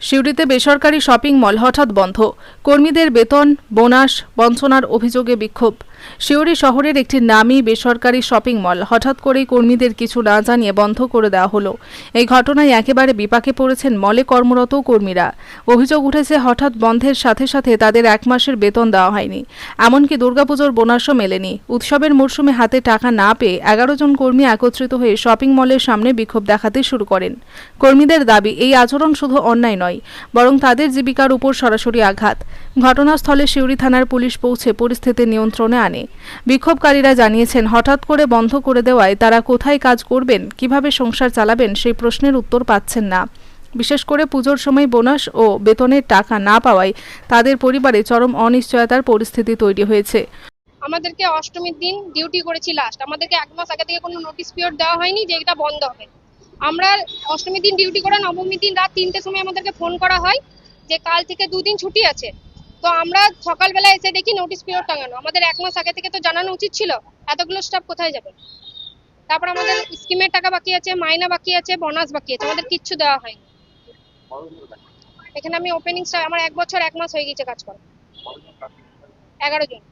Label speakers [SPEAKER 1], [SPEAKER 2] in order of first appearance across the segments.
[SPEAKER 1] সিউড়িতে বেসরকারি shopping mall হঠাৎ বন্ধ। কর্মীদের বেতন বোনাস বঞ্চনার অভিযোগে বিক্ষোভ। সিউড়ি শহরের একটি নামী বেসরকারি শপিং মল। হঠাৎ করেই কর্মীদের কিছু না জানিয়ে বন্ধ করে দেওয়া হলো। এই ঘটনায় একেবারে বিপাকে পড়েছেন মলে কর্মরত কর্মীরা। অভিযোগ উঠেছে, হঠাৎ বন্ধের সাথে সাথে তাদের এক মাসের বেতন দেওয়া হয়নি। এমনকি দুর্গাপুজোর বোনাসও মেলেনি। উৎসবের মরশুমে হাতে টাকা না পেয়ে এগারো জন কর্মী একত্রিত হয়ে শপিং মলের সামনে বিক্ষোভ দেখাতে শুরু করেন। কর্মীদের দাবি, এই আচরণ শুধু অন্যায় নয়, বরং তাদের জীবিকার উপর সরাসরি আঘাত। ঘটনাস্থলে সিউড়ি থানার পুলিশ পৌঁছে পরিস্থিতি নিয়ন্ত্রণে আনে। বিক্ষোভকারীরা জানিয়েছেন, হঠাৎ করে বন্ধ করে দেওয়ায় তারা কোথায় কাজ করবেন, কীভাবে সংসার চালাবেন, সেই প্রশ্নের উত্তর পাচ্ছেন না। বিশেষ করে পুজোর সময় বোনাস ও বেতনের টাকা না পাওয়ায় তাদের পরিবারে চরম অনিশ্চয়তার পরিস্থিতি তৈরি হয়েছে।
[SPEAKER 2] আমাদেরকে অষ্টমীর দিন ডিউটি করেছি লাস্ট আমাদেরকে এক মাস আগে থেকে কোনো নোটিশ পিরিয়ড দেওয়া হয়নি যে এটা বন্ধ হবে। আমরা অষ্টমীর দিন ডিউটি করে নবমীর দিন রাত তিনটের সময় আমাদেরকে ফোন করা হয় যে কাল থেকে দুদিন ছুটি আছে। তো আমরা সকালবেলা এসে দেখি নোটিশ পিরিয়ড টাঙানো। আমাদের এক মাস আগে থেকে তো জানানো উচিত ছিল, এতগুলো স্টাফ কোথায় যাবে? তারপর আমাদের স্কিমের টাকা বাকি আছে, মাইনা বাকি আছে বোনাস বাকি আছে, আমাদের কিচ্ছু দেওয়া হয়নি। এখানে আমি ওপেনিং আমার এক বছর, এক মাস হয়ে গেছে কাজ করা এগারো জন।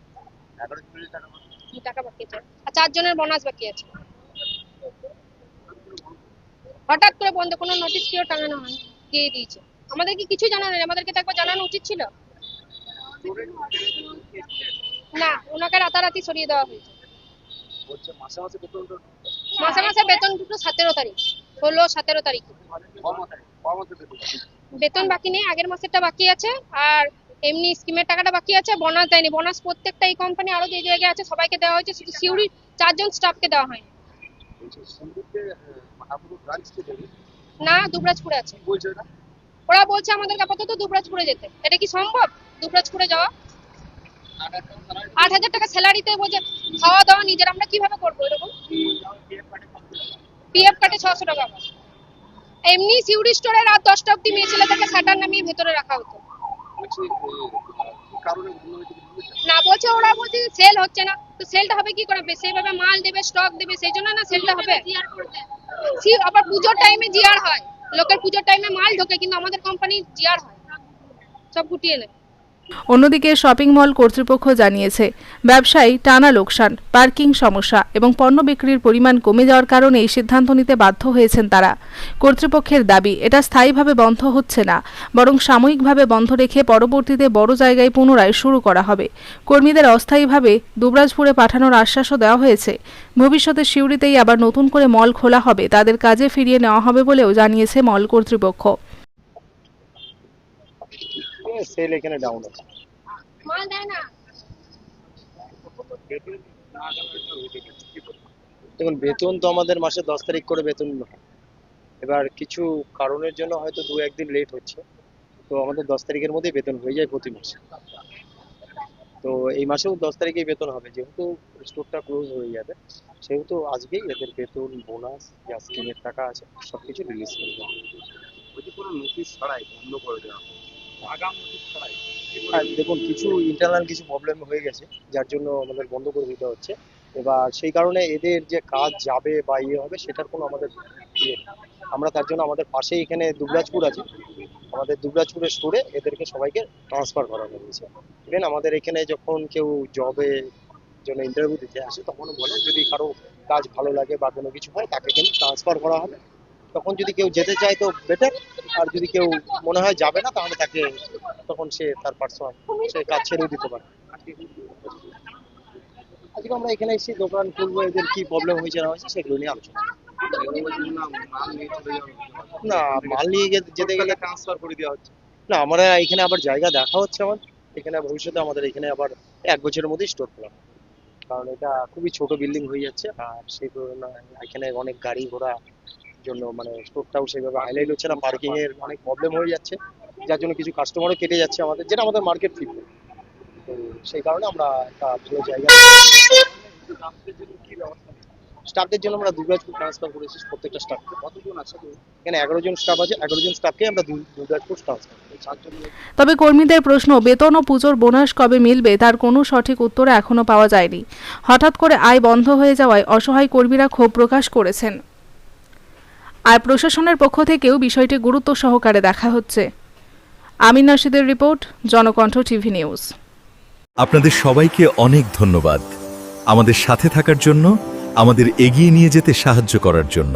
[SPEAKER 2] টাকা বাকি আছে। আর চারজনের বোনাস বাকি আছে। হঠাৎ করে বন্ধ, কোনো নোটিশ কেউ টাঙানো হয় দিয়ে দিয়েছে। আমাদেরকে কিছু জানানো নেই? আমাদেরকে তো একবার জানানো উচিত ছিল। না ওনাকে রাতারাতি সরিয়ে দেওয়া হয়েছে। মাসে মাসে বেতন দুটো সতেরো তারিখ ষোলো সতেরো তারিখ। বেতন বাকি নেই আগের মাসেরটা বাকি আছে আর এমনি স্কিমের টাকাটা বাকি আছে বোনাস দেয়নি। বোনাস প্রত্যেকটা এই কোম্পানি আরও যে জায়গায় আছে সবাইকে দেওয়া হয়েছে শুধু সিউড়ি চারজন স্টাফকে দেওয়া হয়নি। না দুবরাজপুরে আছে। ওরা বলছে আমাদেরকে আপাতত দুবরাজপুরে যেতে। এটা কি সম্ভব? দুবরাজপুরে যাওয়া? আট হাজার টাকা স্যালারিতে বলছে খাওয়া দাওয়া নিজের আমরা কীভাবে করব এরকম? পিএফ কাটে ছশো টাকা। এমনি সিউড়ি স্টোরে রাত দশটা অব্দি মেয়ে ছেলেদেরকে শাটার নামিয়ে ভেতরে রাখা হতো। না বলছে ওরা বলছে সেল হচ্ছে না। তো সেলটা হবে কি করে? সেইভাবে মাল দেবে স্টক দেবে সেই জন্য না সেলটা হবে? আবার পুজোর টাইমে জিআর হয়। লোকের পুজোর টাইমে মাল ঢোকে কিন্তু আমাদের কোম্পানি জিআর হয় সব গুটিয়ে নেয়
[SPEAKER 1] অন্যদিকে শপিং মল কর্তৃপক্ষ জানিয়েছে, ব্যবসায়ী টানা লোকসান, পার্কিং সমস্যা এবং পণ্য বিক্রির পরিমাণ কমে যাওয়ার কারণে এই সিদ্ধান্ত নিতে বাধ্য হয়েছেন তারা। কর্তৃপক্ষের দাবি, এটা স্থায়ীভাবে বন্ধ হচ্ছে না, বরং সাময়িকভাবে বন্ধ রেখে পরবর্তীতে বড় জায়গায় পুনরায় শুরু করা হবে। কর্মীদের অস্থায়ীভাবে দুবরাজপুরে পাঠানোর আশ্বাসও দেওয়া হয়েছে। ভবিষ্যতে সিউড়িতেই আবার নতুন করে মল খোলা হবে, তাদের কাজে ফিরিয়ে নেওয়া হবে বলেও জানিয়েছে মল কর্তৃপক্ষ।
[SPEAKER 3] সেল এখানে ডাউন আছে।
[SPEAKER 2] মাল দেয় না।
[SPEAKER 3] দেখুন বেতন তো আমাদের মাসে দশ তারিখ করে বেতন হয়। এবার কিছু কারণের জন্য হয়তো দু একদিন লেট হচ্ছে। তো আমাদের দশ তারিখের মধ্যেই বেতন হয়ে যায় প্রতি মাসে। তো এই মাসেও দশ তারিখেই বেতন হবে। যেহেতু স্টোরটা ক্লোজ হয়ে যাবে সেহেতু আজকেই এদের বেতন বোনাস যা স্কিমের টাকা আছে সব কিছু রিলিজ করে দেবে
[SPEAKER 4] যদি কোনো নোটিশ ছাড়াই বন্ধ করে দেওয়া হয়,
[SPEAKER 3] দেখুন, কিছু ইন্টারনাল কিছু প্রবলেম হয়ে গেছে, যার জন্য আমাদের বন্ধ করে দিতে হচ্ছে। এবার সেই কারণে এদের যে কাজ যাবে বা ইয়ে হবে, সেটার কোনো আমাদের ইয়ে। আমরা তার জন্য আমাদের পাশেই এখানে দুবরাজপুর আছে। আমাদের দুবরাজপুরের স্টোরে এদেরকে সবাইকে ট্রান্সফার করানো হয়েছে ইভেন আমাদের এখানে যখন কেউ জবে জন্য ইন্টারভিউ দিতে আসে তখন বলে, যদি কারও কাজ ভালো লাগে বা কোনো কিছু হয়, তাকে কিন্তু ট্রান্সফার করা হবে। তখন যদি কেউ যেতে চায় তো বেটার আর যদি কেউ মনে হয় যাবে না তাহলে তাকে তখন সে তার পার্সোনাল সে কাজ ছেড়েও দিতে পারে। আজকে আমরা এখানে এসেছি দোকান খুলবো এদের কি প্রবলেম হয়েছে না হয়েছে সেগুলো নিয়ে আলোচনা
[SPEAKER 4] না মাল নিয়ে
[SPEAKER 3] যেতে গেলে
[SPEAKER 4] ট্রান্সফার করে দেওয়া হচ্ছে।
[SPEAKER 3] না আমরা এখানে আবার জায়গা দেখা হচ্ছে আমার। এখানে ভবিষ্যতে আমাদের এখানে আবার এক বছরের মধ্যেই স্টোর খোলা কারণ এটা খুবই ছোট বিল্ডিং হয়ে যাচ্ছে আর সেই তুলনায় এখানে অনেক গাড়ি ঘোড়া জন্য মানে স্টোরটাও সেভাবে হাইলাইট হচ্ছে না পার্কিং এর অনেক প্রবলেম হয়ে যাচ্ছে। যার জন্য কিছু কাস্টমারও কেটে যাচ্ছে আমাদের, যেটা আমাদের মার্কেট ফিট তো সেই কারণে আমরা একটা ভালো জায়গা স্টাফদের জন্য আমরা দুর্গাজপুর ট্রান্সফার করেছি প্রত্যেকটা স্টাফকে
[SPEAKER 4] কতজন আছে?
[SPEAKER 3] এখানে এগারো জন স্টাফ আছে, এগারো জন স্টাফকে আমরা দুর্গাজপুর ট্রান্সফার
[SPEAKER 1] তবে কর্মীদের প্রশ্ন, বেতন ও পুজোর বোনাস কবে মিলবে? তার কোনো সঠিক উত্তর এখনও পাওয়া যায়নি। হঠাৎ করে আয় বন্ধ হয়ে যাওয়ায় অসহায় কর্মীরা ক্ষোভ প্রকাশ করেছেন। আর প্রশাসনের পক্ষ থেকেও বিষয়টি গুরুত্ব সহকারে দেখা হচ্ছে। আমিন নাশিদের রিপোর্ট, জনকণ্ঠ টিভি নিউজ।
[SPEAKER 5] আপনাদের সবাইকে অনেক ধন্যবাদ। আমাদের সাথে থাকার জন্য, আমাদের এগিয়ে নিয়ে যেতে সাহায্য করার জন্য।